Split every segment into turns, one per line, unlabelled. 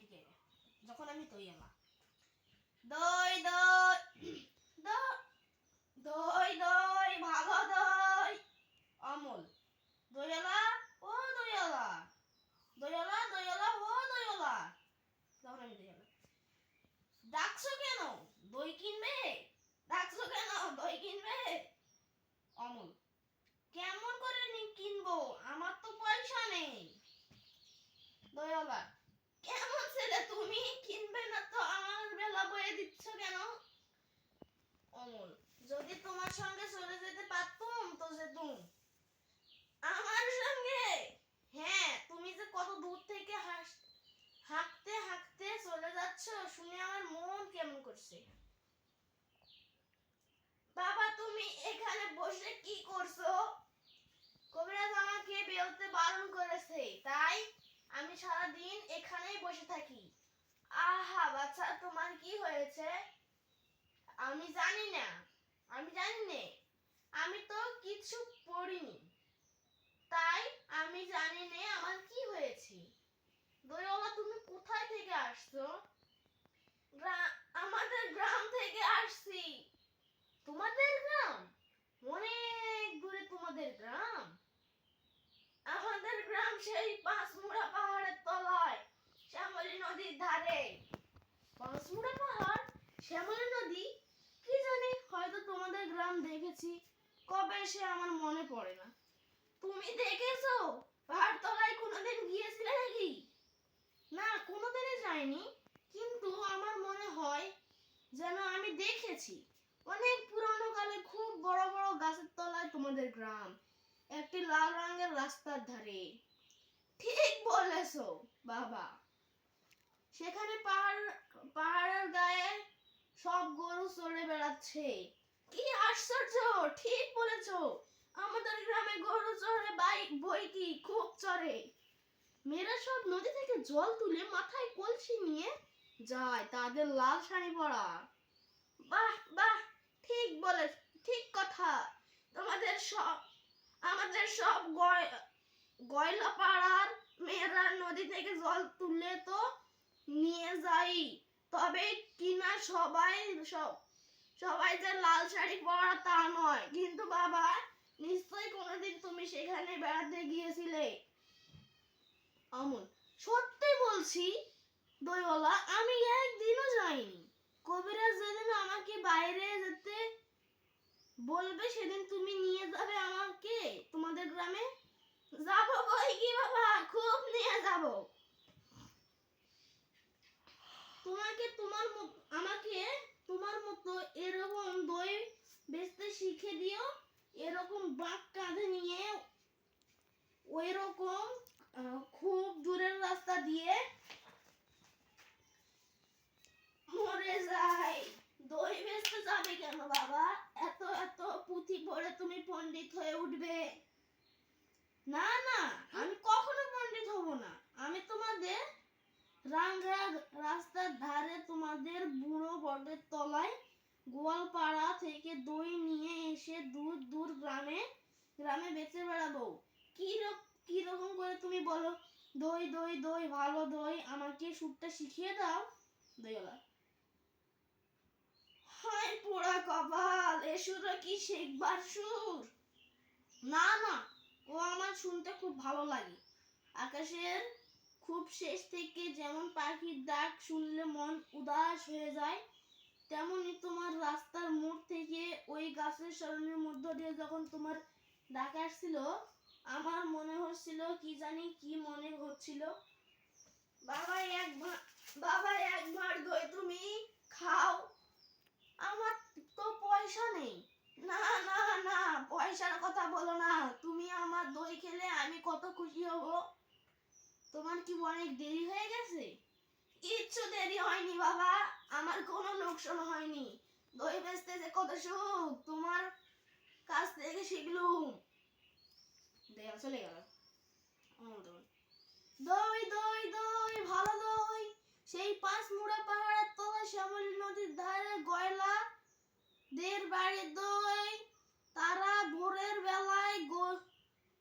টিকে যখন আমি তৈ এলা দই দই দই দই ভালো দই। অমল। দইয়ালা ও দইয়ালা দইয়ালা দইয়ালা ও দইয়ালা তখন আমি দইয়ালা ডাকছো কেন? দই কিনবে? ডাকছো কেন? দই কিনবে? অমল। কেমন করে কিনবো? আমার তো পয়সা নেই। দয়ালা কেমন ছেলে তুমি কিনবে না তো আমার বেলা বয়ে দিচ্ছ কেন অমল যদি তোমার সঙ্গে চলে যেতে পারতুম? তো যেতুম আমার সঙ্গে? হ্যাঁ তুমি যে কত দূর থেকে হাঁকতে হাঁকতে চলে যাচ্ছ, শুনে আমার মন কেমন করছে। বাবা, তুমি এখানে বসে কি করছ? কবিরাজ আমাকে বেরোতে বারণ করেছে, তাই আমি সারা দিন এখানেই বসে থাকি। আহা, বাচ্চা, তোমার কি হয়েছে? আমি জানি না। আমি জানি না, আমি তো কিছু পড়িনি। তাই আমি জানি না আমার কি হয়েছে। দইওয়ালা, তুমি কোথায় থেকে আসছো? আমাদের গ্রাম থেকে আসছি। তোমাদের গ্রাম? অনেক দূরে তোমাদের গ্রাম। আমাদের গ্রাম সেই পাঁচমুড়া পাহাড়ের তলায়, শ্যামলী নদীর ধারে। পাঁচমুড়া পাহাড়, শ্যামলী নদী? তোমাদের গ্রাম দেখেছি, কবে সে আমার মনে পড়ে না। তুমি দেখেছ? পাহাড় তলায় কোনোদিন গিয়েছিলে নাকি? না, কোনোদিনই যাইনি, কিন্তু আমার মনে হয় যেন আমি দেখেছি। অনেক পুরনো কালে খুব বড় বড় গাছের তলায় তোমাদের গ্রাম, একটি লাল রঙের রাস্তার ধারে। ঠিক বলেছ, বাবা। সেখানে পাহাড়, পাহাড়ের গায়ে সব গরু চড়ে বেড়াচ্ছে। কি আশ্চর্য! ঠিক বলেছ। আমাদের গ্রামে গরু চড়ে, বাইক বই কি খুব চড়ে। মেয়েরা সব নদী থেকে জল তুলে মাথায় কলসি নিয়ে যায়, তাদের লাল শাড়ি পরা। বাহ বাহ, ঠিক বলে ঠিক কথা। তোমাদের সব, আমাদের সব গয়লা পাড়ার মেয়েরা নদী থেকে জল তুললে তো নিয়ে যাই। তবে কিনা সবাই সব সবাই যে লাল শাড়ি পরা তা নয়। কিন্তু বাবা, নিশ্চয়ই কোনোদিন তুমি সেখানে বেড়াতে গিয়েছিলে। অমন, সত্যি বলছি, দইওয়ালা, আমি একদিনও যাইনি। কবিরাজ যেদিন আমাকে বাইরে যেতে বলবে, সেদিন তুমি নিয়ে যাবে আমাকে? তোমাদের গ্রামে? যাব বই কি বাবা? খুব নিয়ে যাব। তোমাকে তোমার আমাকে তোমার মতো এরকম দই বেচতে শিখে দিও, এরকম বাঁক কাঁধে নিয়ে ওই রকম খুব দূরের রাস্তা দিয়ে মরে যায়। দই বেচতে যাবে কেন বাবা? এত এত পুঁথি পড়ে তুমি পণ্ডিত হয়ে উঠবে। না না, আমি কখনো পণ্ডিত হব না। আমি তোমাদের রাঙ্গা রাস্তার ধারে তোমাদের বুড়ো বটের তলায় গোয়ালপাড়া থেকে দই নিয়ে এসে দূর দূর গ্রামে গ্রামে বেচে বেড়াবো। কি রকম করে তুমি বলো? দই দই দই, ভালো দই, আমাকে সুরটা শিখিয়ে দাও। দইওয়ালা। হায় পোড়া কপাল এ কি শেখবার সুর? না না, ও আমার শুনতে খুব ভালো লাগে। আকাশের খুব শেষ থেকে যেমন পাখির ডাক শুনলে মন উদাস হয়ে যায়, তেমনি তোমার রাস্তার মোড় থেকে ওই গাছের সরণের মধ্য দিয়ে যখন তোমার ডাক আসছিল, আমার মনে হচ্ছিল কি জানি কি মনে হচ্ছিল। বাবা এক ভা- বাবা এক ভাঁড় দই তুমি খাও। আমার তো পয়সা নেই। না না না, পয়সার কথা বলো না। তুমি আমার দই খেলে আমি কত খুশি হব। তোমার কি অনেক দেরি হয়ে গেছে? কিচ্ছু দেরি হয়নি, বাবা। আমার কোনো লোকসান হয়নি। দই বেচতে যে কত সুখ, তোমার কাছ থেকে শিখলুম দেয়া চলে গেল। দই। দই দই ভালো দই। সেই পাঁচ মুড়া পাহাড়ের তলায় শ্যামলী নদীর ধারে গয়লা দের বাড়ির দই। তারা ভোরের বেলায়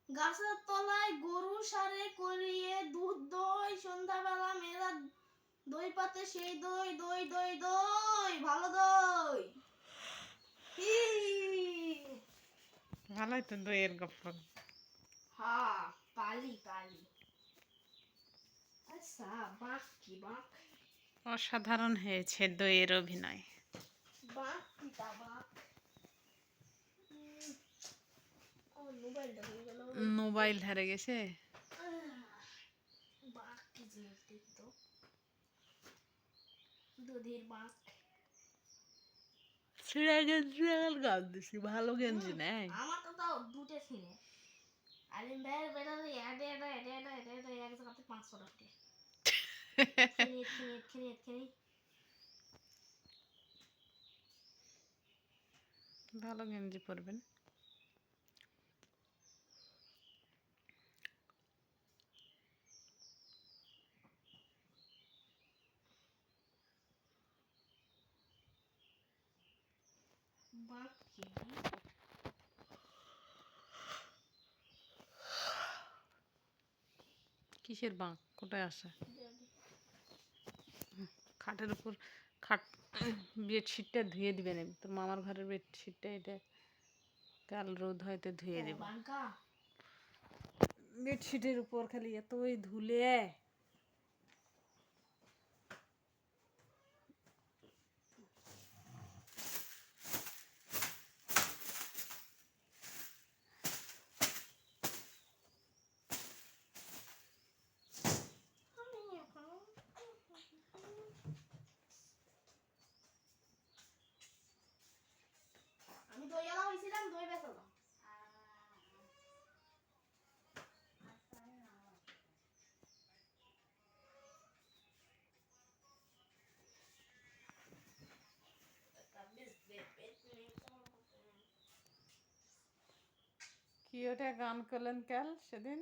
গাছের তলায় গরু সারে করিয়ে দুধ দই সন্ধ্যাবেলা মেয়েরা দই পাতে সেই দই দই দই দই ভালো দই।
ভালোই তো দইয়ের গল্প
হ্যাঁ পালি পালি। আচ্ছা বাঁক কি বাঁক?
অসাধারণ হয়েছে দইয়ের অভিনয়।
বাঁক কি তা বাঁক উম, আমার মোবাইলটা হয়ে গেল
মোবাইল হারে গেছে?
দুধের বাঁক
ছিঁড়ে গেঞ্জি গান দিছি। ভালো গেঞ্জি নেই?
আমার তো তাও দুটো ছিনে আলিম ভাইয়ের বেটাতে এডে এডে এডে এডে এডে এডে এক জায়গাতে পাঁচশো টাকা।
ভালো গেঞ্জি পরবেন। কিসের বাঁক? কোথায় আসে খাটের উপর খাট বেডশিটটা ধুয়ে দিবেন তোর মামার ঘরের বেডশিটটা এটা কাল রোদ হয়তো ধুয়ে দেব।
বাঙ্কা
বেডশিটের উপর খালি এতই ধুলে। কি ওটা গান করলেন কাল সেদিন?